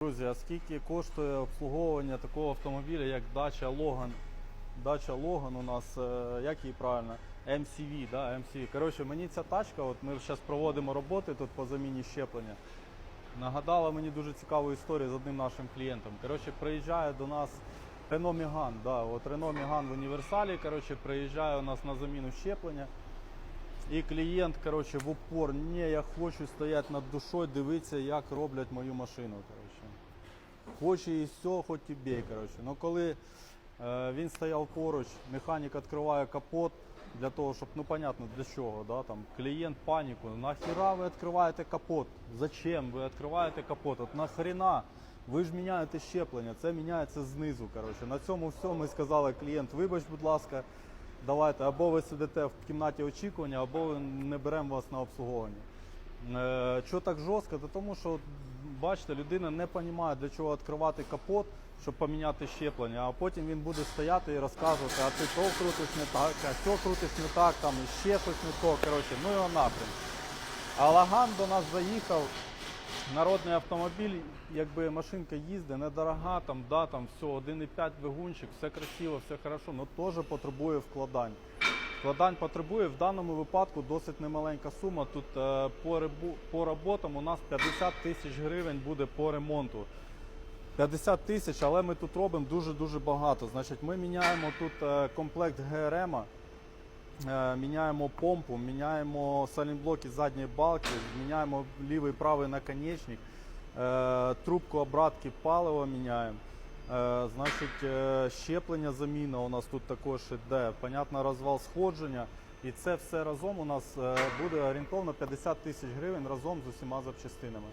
Друзі, а скільки коштує обслуговування такого автомобіля, як Dacia Logan? Dacia Logan у нас, е, як її правильно? MCV, да, MCV. Коротше, мені ця тачка, от ми зараз проводимо роботи тут по заміні щеплення. Нагадала мені дуже цікаву історію з одним нашим клієнтом. Коротше, приїжджає до нас Renault Megane, да, от Renault Megane в універсалі, коротше, приїжджає у нас на заміну щеплення. І клієнт, коротше, в упор, ні, я хочу стояти над душою, дивитися, як роблять мою машину. Коротше. Хоче і все, хоч і бій. Коротше. Ну, коли е, він стояв поруч, механік відкриває капот для того, щоб, ну понятно, для чого, да, там, клієнт паніку, нахіра ви відкриваєте капот? Зачем ви відкриваєте капот? От нахрена? Ви ж міняєте щеплення, це міняється знизу. Коротше. На цьому все ми сказали, клієнт, вибач, будь ласка, давайте, або ви сидите в кімнаті очікування, або не беремо вас на обслуговування. Е, Що так жорстко? Та тому що бачите, людина не розуміє, для чого відкривати капот, щоб поміняти щеплення, а потім він буде стояти і розказувати, а ти то крутиш не так, а то крутиш не так, там ще щось не то. Коротше, ну його напрям. А Лаган до нас заїхав. Народний автомобіль, якби машинка їздить, недорога, там, да, там все, 1,5 двигунчик, все красиво, все хорошо, але теж потребує вкладань. Вкладань потребує в даному випадку досить немаленька сума. Тут е, по, по роботам у нас 50 тисяч гривень буде по ремонту. 50 тисяч, але ми тут робимо дуже-дуже багато. Значить, ми міняємо тут е, комплект ГРМ, е, міняємо помпу, міняємо салінблоки задньої балки, міняємо лівий правий наконечник, трубку обратки палива міняємо. Е, Значить, е, щеплення заміна у нас тут також іде. Понятно, розвал сходження. І це все разом у нас е, буде орієнтовно 50 тисяч гривень разом з усіма запчастинами.